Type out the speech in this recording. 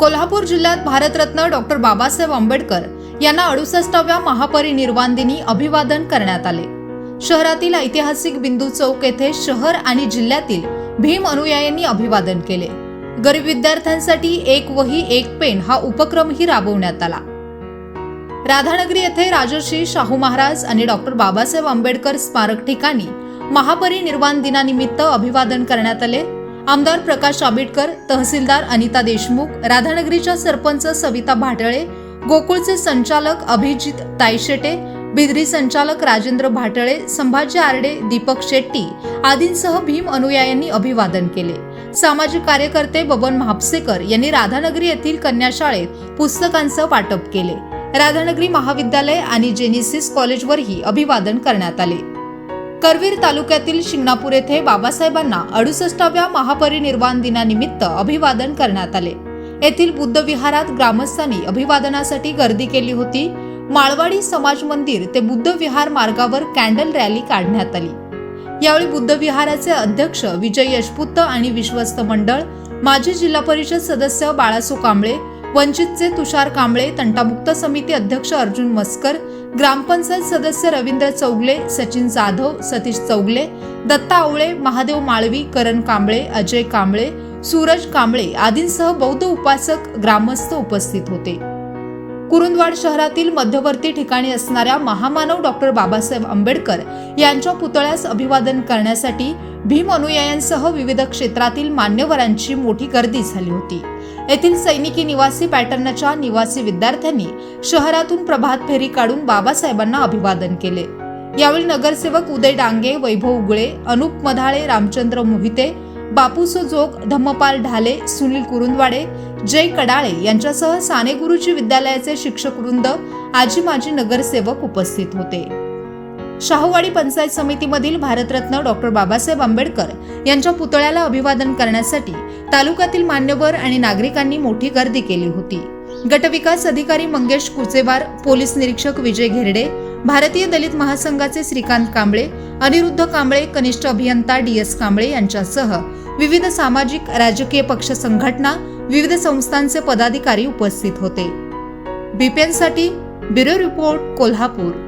कोल्हापूर जिल्ह्यात भारतरत्न डॉक्टर बाबासाहेब आंबेडकर यांना अडुसष्टाव्या महापरिनिर्वाण दिनी अभिवादन करण्यात आले. शहरातील ऐतिहासिक बिंदू चौक येथे शहर आणि जिल्ह्यातील भीम अनुयायांनी अभिवादन केले. गरीब विद्यार्थ्यांसाठी एक वही एक पेन हा उपक्रमही राबवण्यात आला. राधानगरी येथे राजर्षी शाहू महाराज आणि डॉक्टर बाबासाहेब आंबेडकर स्मारक ठिकाणी महापरिनिर्वाण दिनानिमित्त अभिवादन करण्यात आले. आमदार प्रकाश आंबेडकर तहसीलदार अनिता देशमुख राधानगरीच्या सरपंच सविता भाटळे गोकुळचे संचालक अभिजित तायशेटे बिद्री संचालक राजेंद्र भाटळे संभाजी आरडे दीपक शेट्टी आदींसह भीम अनुयायांनी अभिवादन केले. सामाजिक कार्यकर्ते बबन म्हापसेकर यांनी राधानगरी येथील कन्याशाळेत पुस्तकांचं वाटप केले. राधानगरी महाविद्यालय आणि जेनिसिस कॉलेजवरही अभिवादन करण्यात आले. करवीर तालुक्यातील शिंगणापूर येथे बाबासाहेबांना अडुसष्टाव्या महापरिनिर्वाण दिनानिमित्त अभिवादन करण्यात आले. येथील बुद्ध विहारात ग्रामस्थांनी अभिवादनासाठी गर्दी केली होती. माळवाडी समाज मंदिर ते बुद्ध विहार मार्गावर कॅन्डल रॅली काढण्यात आली. यावेळी बुद्ध विहाराचे अध्यक्ष विजय यशपुत्त आणि विश्वस्त मंडळ माजी जिल्हा परिषद सदस्य बाळासू कांबळे वंचितचे तुषार कांबळे तंटामुक्त समिती अध्यक्ष अर्जुन मस्कर ग्रामपंचायत सदस्य रवींद्र चौगले सचिन जाधव सतीश चौगले दत्ता आवळे महादेव माळवी करण कांबळे अजय कांबळे सूरज कांबळे आदींसह बौद्ध उपासक ग्रामस्थ उपस्थित होते. कुरुंदवाड शहरातील मध्यवर्ती ठिकाणी असणाऱ्या महामानव डॉक्टर बाबासाहेब आंबेडकर यांच्या पुतळ्यास अभिवादन करण्यासाठी भीम अनुयायांसह विविध क्षेत्रातील मान्यवरांची मोठी गर्दी झाली होती. येथील सैनिकी निवासी पॅटर्नच्या निवासी विद्यार्थ्यांनी शहरातून प्रभात फेरी काढून बाबासाहेबांना अभिवादन केले. यावेळी नगरसेवक उदय डांगे वैभव उगळे अनुप मधाळे रामचंद्र मोहिते बापूसो जोग धम्मपाल ढाले सुनील कुरुंदवाडे जय कडाळे यांच्यासह साने गुरुजी विद्यालयाचे शिक्षक वृंद आजी माजी नगरसेवक उपस्थित होते. शाहूवाडी पंचायत समितीमधील भारतरत्न डॉक्टर बाबासाहेब आंबेडकर यांच्या पुतळ्याला अभिवादन करण्यासाठी तालुक्यातील मान्यवर आणि नागरिकांनी मोठी गर्दी केली होती. गटविकास अधिकारी मंगेश कुचेवार पोलीस निरीक्षक विजय घेरडे भारतीय दलित महासंघाचे श्रीकांत कांबळे अनिरुद्ध कांबळे कनिष्ठ अभियंता डी एस कांबळे यांच्यासह विविध सामाजिक राजकीय पक्ष संघटना विविध संस्थांचे पदाधिकारी उपस्थित होते. बीपीएनसाठी ब्युरो रिपोर्ट कोल्हापूर.